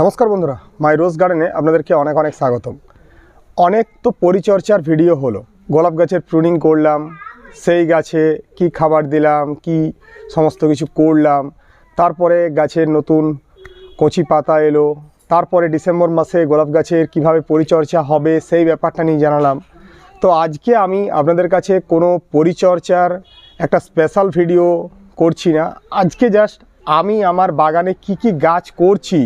নমস্কার বন্ধুরা, মাই রোজ গার্ডেনে আপনাদেরকে অনেক অনেক স্বাগতম। অনেক তো পরিচর্যার ভিডিও হলো। গোলাপ গাছের প্রুনিং করলাম, সেই গাছে কি খাবার দিলাম, কি সমস্ত কিছু করলাম, তারপরে গাছের নতুন কচি পাতা এলো, তারপরে ডিসেম্বর মাসে গোলাপ গাছের কীভাবে পরিচর্যা হবে, সেই ব্যাপারটা নিয়ে জানালাম। তো আজকে আমি আপনাদের কাছে কোনো পরিচর্যার একটা স্পেশাল ভিডিও করছি না। আজকে জাস্ট আমি আমার বাগানে কি কি গাছ করছি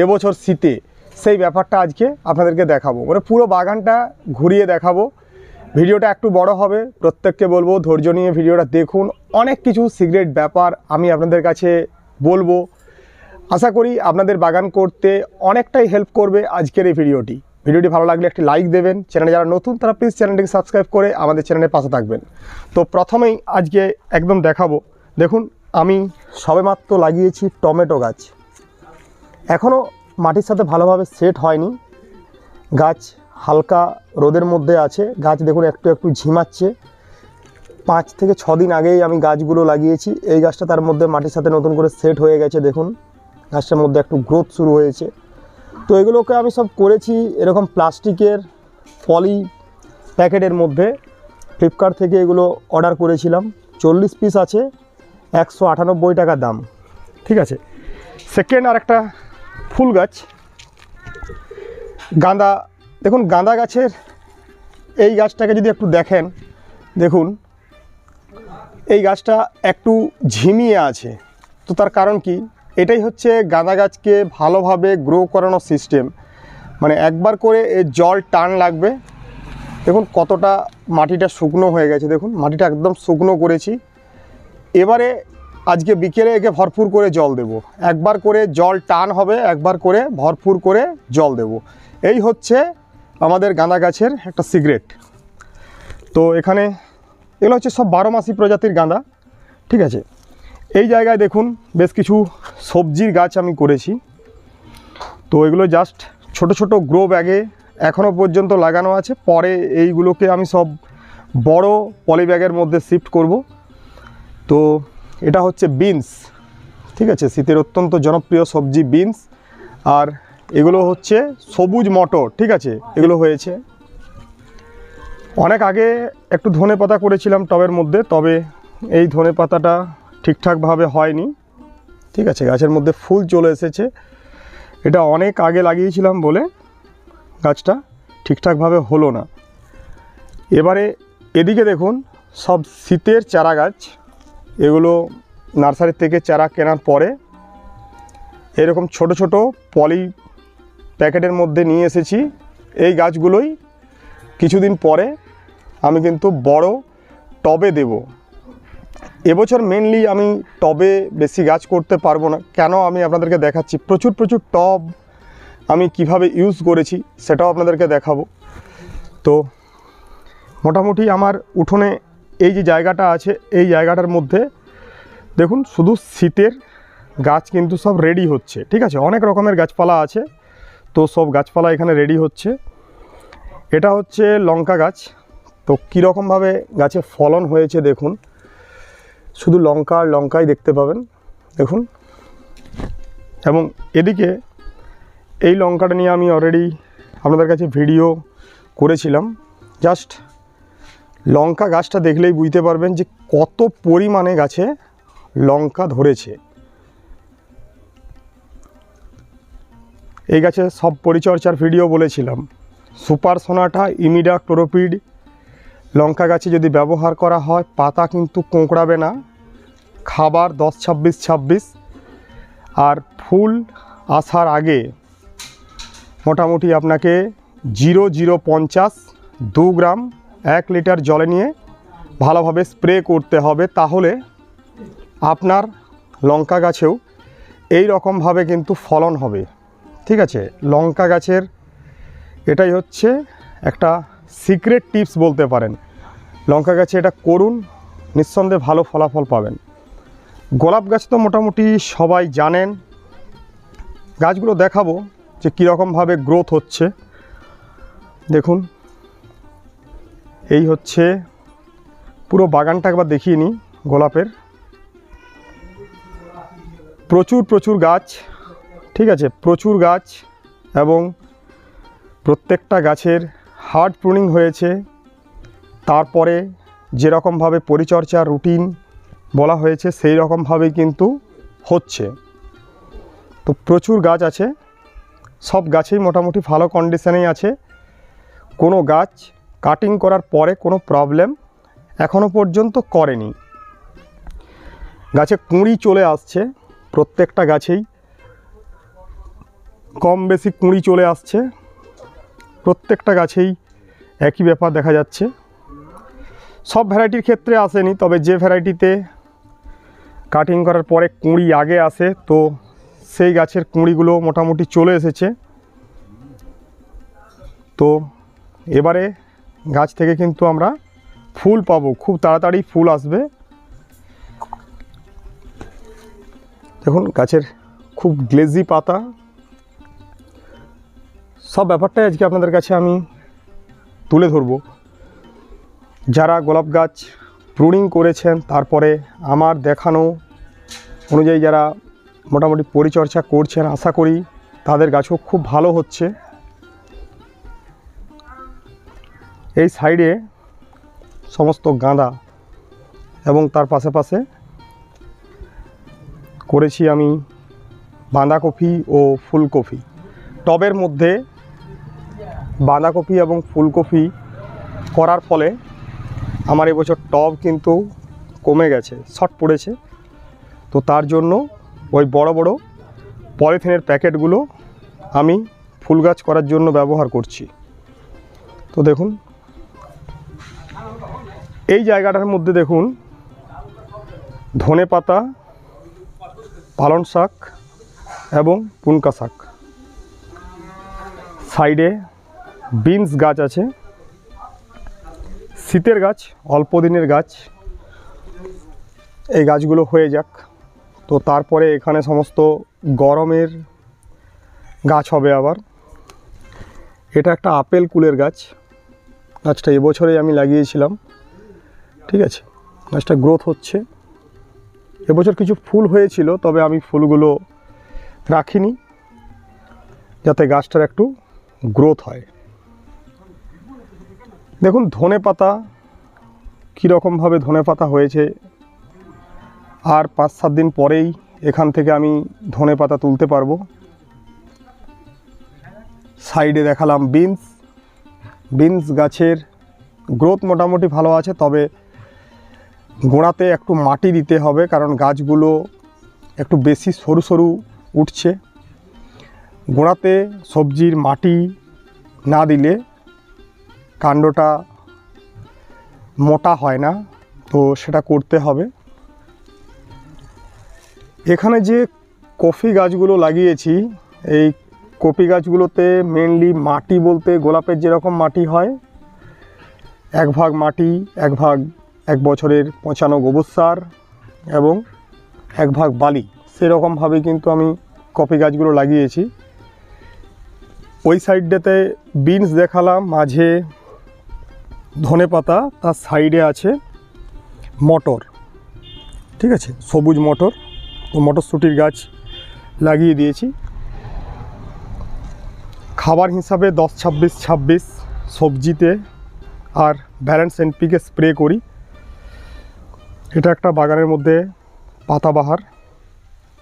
এবছর শীতে সেই ব্যাপারটা আজকে আপনাদেরকে দেখাবো। মানে পুরো বাগানটা ঘুরিয়ে দেখাবো। ভিডিওটা একটু বড় হবে। প্রত্যেককে বলব, ধৈর্য নিয়ে ভিডিওটা দেখুন। অনেক কিছু সিক্রেট ব্যাপার আমি আপনাদের কাছে বলব। আশা করি আপনাদের বাগান করতে অনেকটাই হেল্প করবে আজকের এই ভিডিওটি। ভিডিওটি ভালো লাগলে একটি লাইক দেবেন। চ্যানেলে যারা নতুন, তারা প্লিজ চ্যানেলটিকে সাবস্ক্রাইব করে আমাদের চ্যানেলের পাশে থাকবেন। তো প্রথমেই আজকে একদম দেখাবো। দেখুন, আমি সবেমাত্র লাগিয়েছি টমেটো গাছ। এখনও মাটির সাথে ভালোভাবে সেট হয়নি। গাছ হালকা রোদের মধ্যে আছে। গাছ দেখুন একটু একটু ঝিমাচ্ছে। পাঁচ থেকে ছ দিন আগেই আমি গাছগুলো লাগিয়েছি। এই গাছটা তার মধ্যে মাটির সাথে নতুন করে সেট হয়ে গেছে, দেখুন। গাছটার মধ্যে একটু গ্রোথ শুরু হয়েছে। তো এগুলোকে আমি সব করেছি এরকম প্লাস্টিকের পলি প্যাকেটের মধ্যে। ফ্লিপকার্ট থেকে এগুলো অর্ডার করেছিলাম। চল্লিশ পিস আছে, একশো আটানব্বই টাকা দাম। ঠিক আছে? সেকেন্ড আর একটা ফুল গাছ। গাঁদা, দেখুন গাঁদা গাছের এই গাছটাকে যদি একটু দেখেন, দেখুন, এই গাছটা একটু ঝিমিয়ে আছে। তো তার কারণ কি? এটাই হচ্ছে গাঁদা গাছকে ভালোভাবে গ্রো করানোর সিস্টেম মানে একবার করে এর জল টান লাগবে। দেখুন কতটা মাটিটা শুকনো হয়ে গেছে, দেখুন, মাটিটা একদম শুকনো করেছি। এবারে আজকে বিকেলে একে ভরপুর করে জল দেব। একবার করে জল টান হবে, একবার করে ভরপুর করে জল দেব। এই হচ্ছে আমাদের গাঁদা গাছের একটা সিগারেট। তো এখানে এগুলো হচ্ছে সব বারো মাসি প্রজাতির গাঁদা, ঠিক আছে? এই জায়গায় দেখুন বেশ কিছু সবজির গাছ আমি করেছি। তো এগুলো জাস্ট ছোট ছোট গ্রো ব্যাগে এখনও পর্যন্ত লাগানো আছে। পরে এইগুলোকে আমি সব বড় পলি ব্যাগের মধ্যে শিফট করব। তো এটা হচ্ছে বিনস, ঠিক আছে? শীতের অত্যন্ত জনপ্রিয় সবজি বিনস। আর এগুলো হচ্ছে সবুজ মটর, ঠিক আছে? এগুলো হয়েছে। অনেক আগে একটু ধনে পাতা করেছিলাম টবের মধ্যে, তবে এই ধনে পাতাটা ঠিকঠাকভাবে হয়নি, ঠিক আছে? গাছের মধ্যে ফুল চলে এসেছে। এটা অনেক আগে লাগিয়েছিলাম বলে গাছটা ঠিকঠাকভাবে হলো না। এবারে এদিকে দেখুন, সব শীতের চারা গাছ এগুলো নার্সারি থেকে চারা কেনার পরে এরকম ছোট ছোট পলি প্যাকেটের মধ্যে নিয়ে এসেছি। এই গাছগুলোই কিছুদিন পরে আমি কিন্তু বড় টবে দেব। এবছর মেনলি আমি টবে বেশি গাছ করতে পারব না। কেন আমি আপনাদেরকে দেখাচ্ছি? প্রচুর প্রচুর টব আমি কীভাবে ইউজ করেছি সেটাও আপনাদেরকে দেখাবো। তো মোটামুটি আমার উঠোনে এই যে জায়গাটা আছে, এই জায়গাটার মধ্যে, দেখুন, শুধু শীতের গাছ কিন্তু সব রেডি হচ্ছে, ঠিক আছে? অনেক রকমের গাছপালা আছে, তো সব গাছপালা এখানে রেডি হচ্ছে। এটা হচ্ছে লঙ্কা গাছ। তো কীরকমভাবে গাছে ফলন হয়েছে দেখুন। শুধু লঙ্কা আর লঙ্কাই দেখতে পাবেন, দেখুন। এবং এদিকে এই লঙ্কাটা নিয়ে আমি অলরেডি আপনাদের কাছে ভিডিও করেছিলাম। জাস্ট লঙ্কা গাছটা দেখলেই বুঝতে পারবেন যে কত পরিমাণে গাছে লঙ্কা ধরেছে। এই গাছে সব পরিচর্যার ভিডিও বলেছিলাম। সুপার সোনাটা, ইমিডা ক্লোরোপিড লঙ্কা গাছে যদি ব্যবহার করা হয়, পাতা কিন্তু কোঁকড়াবে না। খাবার দশ ছাব্বিশ ছাব্বিশ। আর ফুল আসার আগে মোটামুটি আপনাকে জিরো জিরো পঞ্চাশ দু গ্রাম এক লিটার জলে নিয়ে ভালোভাবে স্প্রে করতে হবে তাহলে আপনার লঙ্কা গাছেও এই রকমভাবে কিন্তু ফলন হবে। ঠিক আছে? লঙ্কা গাছের এটাই হচ্ছে একটা সিক্রেট টিপস বলতে পারেন। লঙ্কা গাছে এটা করুন, নিঃসন্দেহে ভালো ফলাফল পাবেন। গোলাপ গাছ তো মোটামুটি সবাই জানেন। গাছগুলো দেখাবো যে কীরকমভাবে গ্রোথ হচ্ছে। দেখুন এই হচ্ছে পুরো বাগানটা একবার দেখিয়ে নিই গোলাপের। প্রচুর প্রচুর গাছ, ঠিক আছে? প্রচুর গাছ এবং প্রত্যেকটা গাছের হার্ড প্রুনিং হয়েছে। তারপরে যেরকমভাবে পরিচর্যা রুটিন বলা হয়েছে সেই রকমভাবেই কিন্তু হচ্ছে। তো প্রচুর গাছ আছে। সব গাছেই মোটামুটি ভালো কন্ডিশনেই আছে। কোনো গাছ কাটিং করার পরে কোনো প্রবলেম এখনও পর্যন্ত করেনি। গাছে কুঁড়ি চলে আসছে, প্রত্যেকটা গাছেই। কম বেশি কুঁড়ি চলে আসছে, প্রত্যেকটা গাছেই একই ব্যাপার দেখা যাচ্ছে। সব ভ্যারাইটির ক্ষেত্রে আসেনি, তবে যে ভ্যারাইটিতে কাটিং করার পরে কুঁড়ি আগে আসে, তো সেই গাছের কুঁড়িগুলো মোটামুটি চলে এসেছে। তো এবারে গাছ থেকে কিন্তু আমরা ফুল পাবো। খুব তাড়াতাড়ি ফুল আসবে। দেখুন, গাছের খুব গ্লেজি পাতা। সব ব্যাপারটাই আজকে আপনাদের কাছে আমি তুলে ধরবো। যারা গোলাপ গাছ প্রুনিং করেছেন, তারপরে আমার দেখানো অনুযায়ী যারা মোটামুটি পরিচর্যা করছেন, আশা করি তাদের গাছও খুব ভালো হচ্ছে। এই সাইডে সমস্ত গাঁদা এবং তার পাশে পাশে করেছি আমি বাঁধাকপি ও ফুলকপি। টবের মধ্যে বাঁধাকপি এবং ফুলকপি করার ফলে আমার এবছর টব কিন্তু কমে গেছে, শর্ট পড়েছে। তো তার জন্য ওই বড় বড় পলিথিনের প্যাকেটগুলো আমি ফুল গাছ করার জন্য ব্যবহার করছি। তো দেখুন এই জায়গাটার মধ্যে দেখুন, ধনে পাতা পালন শাক এবং পুনকা শাক। সাইডে বিনস গাছ আছে। শীতের গাছ, অল্প দিনের গাছ। এই গাছগুলো হয়ে যাক। তো তারপরে এখানে সমস্ত গরমের গাছ হবে আবার। এটা একটা আপেল কুলের গাছ। গাছটা এবছরে আমি লাগিয়েছিলাম। ঠিক আছে? গাছটা গ্রোথ হচ্ছে। এবছর কিছু ফুল হয়েছিল, তবে আমি ফুলগুলো রাখিনি, যাতে গাছটার একটু গ্রোথ হয়। দেখুন, ধনে পাতা কীরকমভাবে ধনে পাতা হয়েছে, আর পাঁচ সাত দিন পরেই এখান থেকে আমি ধনে পাতা তুলতে পারব। সাইডে দেখালাম বিনস। বিনস গাছের গ্রোথ মোটামুটি ভালো আছে, তবে গোড়াতে একটু মাটি দিতে হবে, কারণ গাছগুলো একটু বেশি সরু সরু উঠছে। গোড়াতে সবজির মাটি না দিলে কাণ্ডটা মোটা হয় না, তো সেটা করতে হবে। এখানে যে কফি গাছগুলো লাগিয়েছি, এই কপি গাছগুলোতে মেনলি মাটি বলতে গোলাপের যেরকম মাটি হয়, এক ভাগ মাটি, এক ভাগ এক বছরের পচানো গোবর সার এবং এক ভাগ বালি। সেরকমভাবে কিন্তু আমি কপি গাছগুলো লাগিয়েছি। ওই সাইডটাতে বিনস দেখালাম, মাঝে ধনে পাতা, তার সাইডে আছে মটর। ঠিক আছে? সবুজ মটর। তো মটরশুঁটির গাছ লাগিয়ে দিয়েছি। খাবার হিসাবে দশ ছাব্বিশ ছাব্বিশ সবজিতে আর ব্যালেন্স এনপিকে স্প্রে করি। এটা একটা বাগানের মধ্যে পাতাবাহার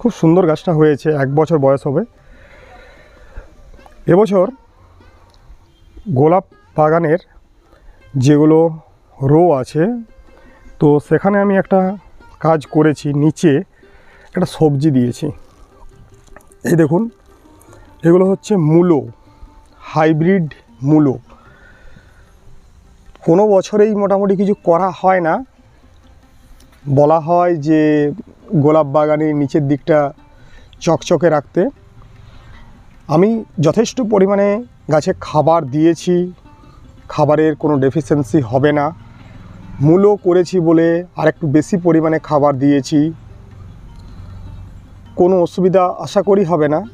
খুব সুন্দর গাছটা হয়েছে, এক বছর বয়স হবে। এবছর গোলাপ বাগানের যেগুলো রো আছে, তো সেখানে আমি একটা কাজ করেছি, নিচে একটা সবজি দিয়েছি। এই দেখুন, এগুলো হচ্ছে মূলো, হাইব্রিড মূলো। কোনো বছরেই মোটামুটি কিছু করা হয় না। বলা হয় যে গোলাপ বাগানের নিচের দিকটা চকচকে রাখতে। আমি যথেষ্ট পরিমাণে গাছে খাবার দিয়েছি, খাবারের কোনো ডেফিসিয়েন্সি হবে না। মূলও করেছি বলে আরেকটু বেশি পরিমাণে খাবার দিয়েছি। কোনো অসুবিধা আশা করি হবে না।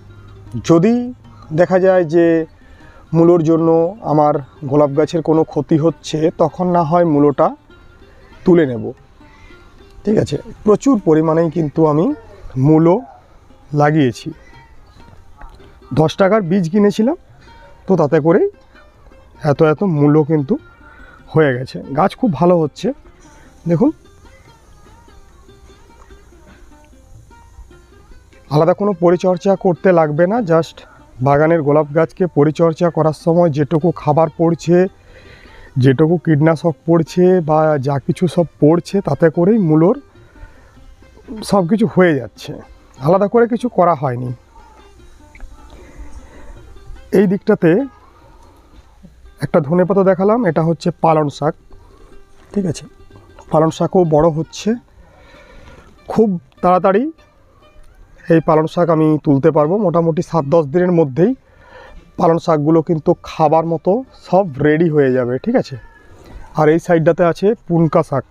যদি দেখা যায় যে মূলোর জন্য আমার গোলাপ গাছের কোনো ক্ষতি হচ্ছে, তখন না হয় মূলোটা তুলে নেব। ঠিক আছে? প্রচুর পরিমাণেই কিন্তু আমি মূলো লাগিয়েছি। দশ টাকার বীজ কিনেছিলাম, তো তাতে করেই এত এত মূল্য কিন্তু হয়ে গেছে। গাছ খুব ভালো হচ্ছে। দেখুন। আলাদা কোনো পরিচর্যা করতে লাগবে না, জাস্ট বাগানের গোলাপ গাছকে পরিচর্যা করার সময় যেটুকু খাবার পড়ছে যেটুকু কীটনাশক পড়ছে বা যা কিছু সব পড়ছে, তাতে করেই মূলোর সব কিছু হয়ে যাচ্ছে। আলাদা করে কিছু করা হয়নি। এই দিকটাতে একটা ধনেপাতা দেখালাম, এটা হচ্ছে পালন শাক। ঠিক আছে? পালন শাকও বড় হচ্ছে। খুব তাড়াতাড়ি এই পালন শাক আমি তুলতে পারব। মোটামুটি সাত দশ দিনের মধ্যেই পালন শাকগুলো কিন্তু খাবার মতো সব রেডি হয়ে যাবে, ঠিক আছে? আর এই সাইডটাতে আছে পুনকা শাক।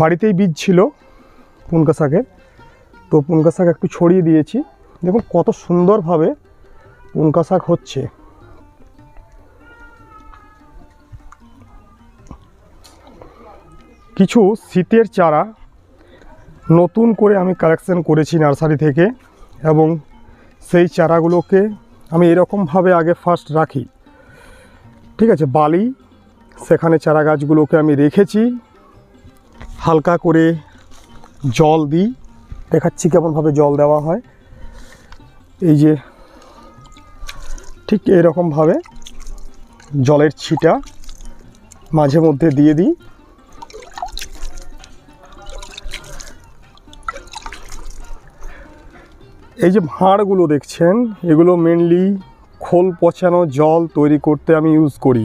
বাড়িতেই বীজ ছিল পুনকা শাকের। তো পুনকা শাক একটু ছড়িয়ে দিয়েছি। দেখুন কত সুন্দরভাবে পুনকা শাক হচ্ছে। কিছু শীতের চারা নতুন করে আমি কালেকশন করেছি নার্সারি থেকে এবং সেই চারাগুলোকে আমি এরকমভাবে আগে ফার্স্ট রাখি। ঠিক আছে, বালি, সেখানে চারা গাছগুলোকে আমি রেখেছি। হালকা করে জল দিই। দেখাচ্ছি কেমনভাবে জল দেওয়া হয়। এই যে ঠিক এরকমভাবে জলের ছিটা মাঝে মধ্যে দিয়ে দিই। এই যে ভাঁড়গুলো দেখছেন, এগুলো মেনলি খোল পচানো জল তৈরি করতে আমি ইউজ করি।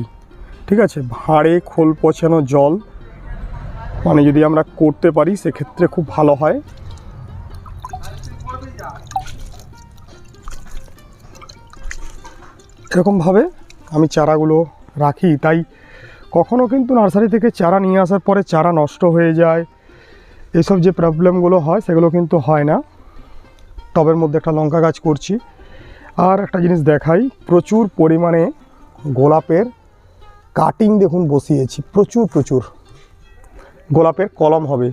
ঠিক আছে? ভাঁড়ে খোল পচানো জল মানে যদি আমরা করতে পারি, সেক্ষেত্রে খুব ভালো হয়। এরকমভাবে আমি চারাগুলো রাখি। তাই কখনো কিন্তু নার্সারি থেকে চারা নিয়ে আসার পরে চারা নষ্ট হয়ে যায়। এসব যে প্রবলেমগুলো হয়, সেগুলো কিন্তু হয় না। টবের মধ্যে একটা লঙ্কা গাছ করছি। আর একটা জিনিস দেখাই, প্রচুর পরিমাণে গোলাপের কাটিং দেখুন বসিয়েছি, প্রচুর প্রচুর। গোলাপের কলম হবে।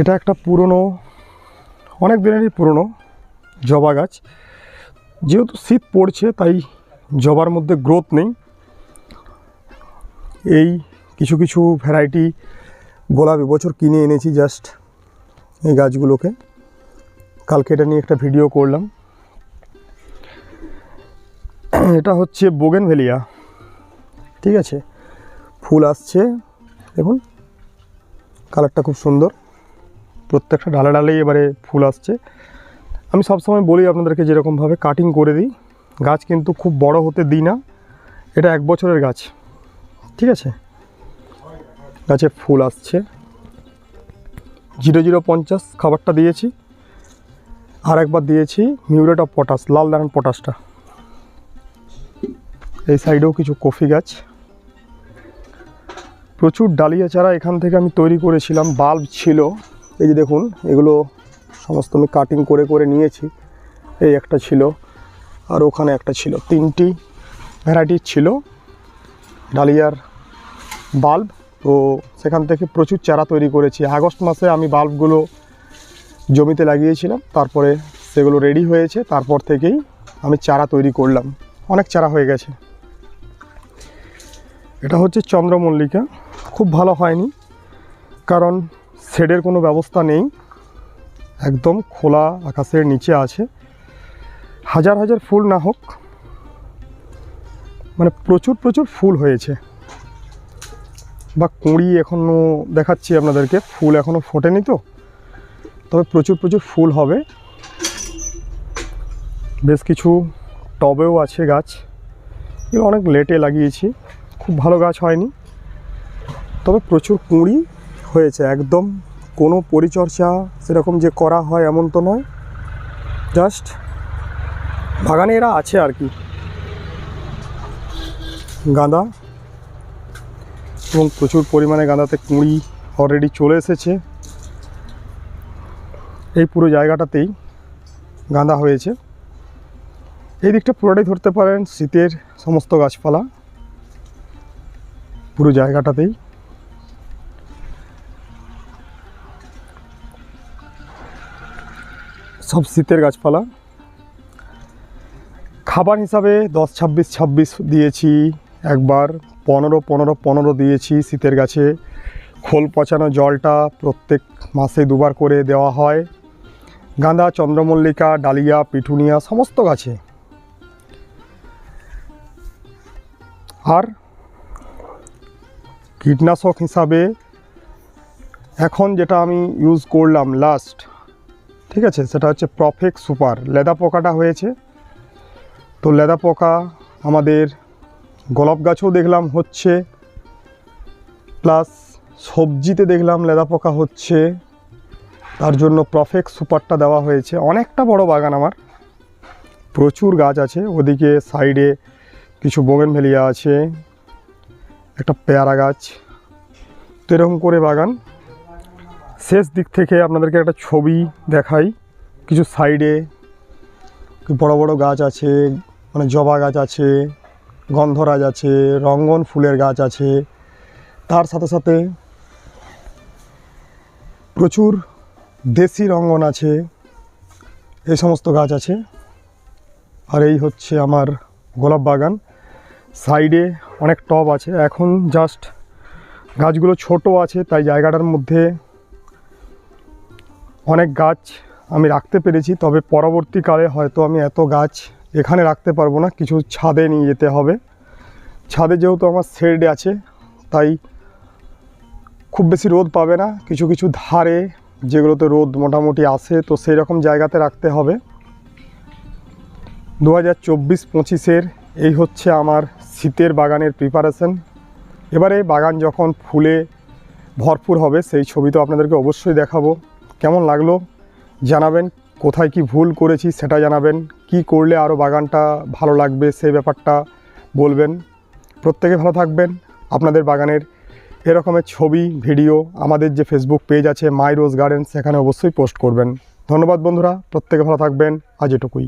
এটা একটা পুরনো, অনেক দিনেরই পুরনো জবা গাছ। যেহেতু শীত পড়ছে, তাই জবার মধ্যে গ্রোথ নেই। এই কিছু কিছু ভ্যারাইটি গোলাপ এবছর কিনে এনেছি জাস্ট এই গাছগুলোকে। কালকে এটা নিয়ে একটা ভিডিও করলাম। এটা হচ্ছে বোগেনভেলিয়া। ঠিক আছে? ফুল আসছে। দেখুন, কালারটা খুব সুন্দর। প্রত্যেকটা ডালে ডালেই এবারে ফুল আসছে। আমি সবসময় বলি আপনাদেরকে যেরকমভাবে কাটিং করে দিই। গাছ কিন্তু খুব বড় হতে দিই না। এটা এক বছরের গাছ। ঠিক আছে? গাছে ফুল আসছে। জিরো জিরো পঞ্চাশ খাবারটা দিয়েছি। আর একবার দিয়েছি মিউরেট অফ পটাশ, লাল দারান পটাশটা। এই সাইডেও কিছু কফি গাছ। প্রচুর ডালিয়া চারা এখান থেকে আমি তৈরি করেছিলাম, বাল্ব ছিল। এই যে দেখুন, এগুলো সমস্ত আমি কাটিং করে করে নিয়েছি। এই একটা ছিল, আর ওখানে একটা ছিল। তিনটি ভ্যারাইটির ছিল ডালিয়ার বাল্ব। তো সেখান থেকে প্রচুর চারা তৈরি করেছি। আগস্ট মাসে আমি বাল্বগুলো জমিতে লাগিয়েছিলাম, তারপরে সেগুলো রেডি হয়েছে, তারপর থেকেই আমি চারা তৈরি করলাম। অনেক চারা হয়ে গেছে। এটা হচ্ছে চন্দ্রমল্লিকা। খুব ভালো হয়নি, কারণ শেডের কোনো ব্যবস্থা নেই। একদম খোলা আকাশের নিচে আছে। হাজার হাজার ফুল না হোক মানে প্রচুর প্রচুর ফুল হয়েছে। বা কুঁড়ি এখনও দেখাচ্ছি আপনাদেরকে, ফুল এখনও ফোটেনি তো। তবে প্রচুর প্রচুর ফুল হবে। বেশ কিছু টবেও আছে গাছ। এগুলো অনেক লেটে লাগিয়েছি, খুব ভালো গাছ হয়নি। তবে প্রচুর কুঁড়ি হয়েছে, একদম কোনো পরিচর্যা সেরকম যে করা হয় এমন তো নয়। জাস্ট বাগানে এরা আছে আর কি। গাঁদা। এবং প্রচুর পরিমাণে গাঁদাতে কুঁড়ি অলরেডি চলে এসেছে। এই পুরো জায়গাটাতেই গাঁদা হয়েছে। এই দিকটা পুরোটাই ধরতে পারেন শীতের সমস্ত গাছপালা। পুরো জায়গাটাতেই। সব শীতের গাছপালা। খাবার হিসাবে দশ ছাব্বিশ ছাব্বিশ দিয়েছি। একবার পনেরো পনেরো পনেরো দিয়েছি শীতের গাছে। খোল পচানো জলটা প্রত্যেক মাসে দুবার করে দেওয়া হয়। গাঁদা, চন্দ্রমল্লিকা, ডালিয়া, পিঠুনিয়া, সমস্ত গাছে। আর কীটনাশক হিসাবে এখন যেটা আমি ইউজ করলাম লাস্ট ঠিক আছে? সেটা হচ্ছে প্রফেক্ট সুপার লেদা পোকাটা হয়েছে। তো লেদা পোকা আমাদের গোলাপ গাছও দেখলাম হচ্ছে প্লাস সবজিতে দেখলাম লেদা পোকা হচ্ছে, তার জন্য প্রফেক্ট সুপারটা দেওয়া হয়েছে। অনেকটা বড় বাগান আমার। প্রচুর গাছ আছে, ওদিকে সাইডে কিছু বোগেনভেলিয়া আছে, একটা পেয়ারা গাছ। তো এরকম করে বাগান। শেষ দিক থেকে আপনাদেরকে একটা ছবি দেখাই, কিছু সাইডে বড় বড় গাছ আছে মানে জবা গাছ আছে। গন্ধরাজ আছে, রঙ্গন ফুলের গাছ আছে, তার সাথে সাথে প্রচুর দেশি রঙ্গন আছে এই সমস্ত গাছ আছে। আর এই হচ্ছে আমার গোলাপ বাগান। সাইডে অনেক টব আছে। এখন জাস্ট গাছগুলো ছোট আছে, তাই জায়গাটার মধ্যে অনেক গাছ আমি রাখতে পেরেছি। তবে পরবর্তীকালে হয়তো আমি এত গাছ এখানে রাখতে পারব না, কিছু ছাদে নিয়ে যেতে হবে। ছাদে যেহেতু আমার শেড আছে, তাই খুব বেশি রোদ পাবে না। কিছু কিছু ধারে যেগুলোতে রোদ মোটামুটি আসে তো সেই রকম জায়গাতে রাখতে হবে। দু হাজার চব্বিশ পঁচিশের এই হচ্ছে আমার শীতের বাগানের প্রিপারেশন এবারে বাগান যখন ফুলে ভরপুর হবে, সেই ছবি তো আপনাদেরকে অবশ্যই দেখাবো। কেমন লাগল জানাবেন কোথায় কি ভুল করেছি সেটা জানাবেন, কি করলে আরও বাগানটা ভালো লাগবে সেই ব্যাপারটা বলবেন। প্রত্যেকে ভালো থাকবেন। আপনাদের বাগানের এরকমের ছবি, ভিডিও আমাদের যে ফেসবুক পেজ আছে মাই রোজ গার্ডেন সেখানে অবশ্যই পোস্ট করবেন। ধন্যবাদ বন্ধুরা, প্রত্যেকে ভালো থাকবেন। আজ এটুকুই।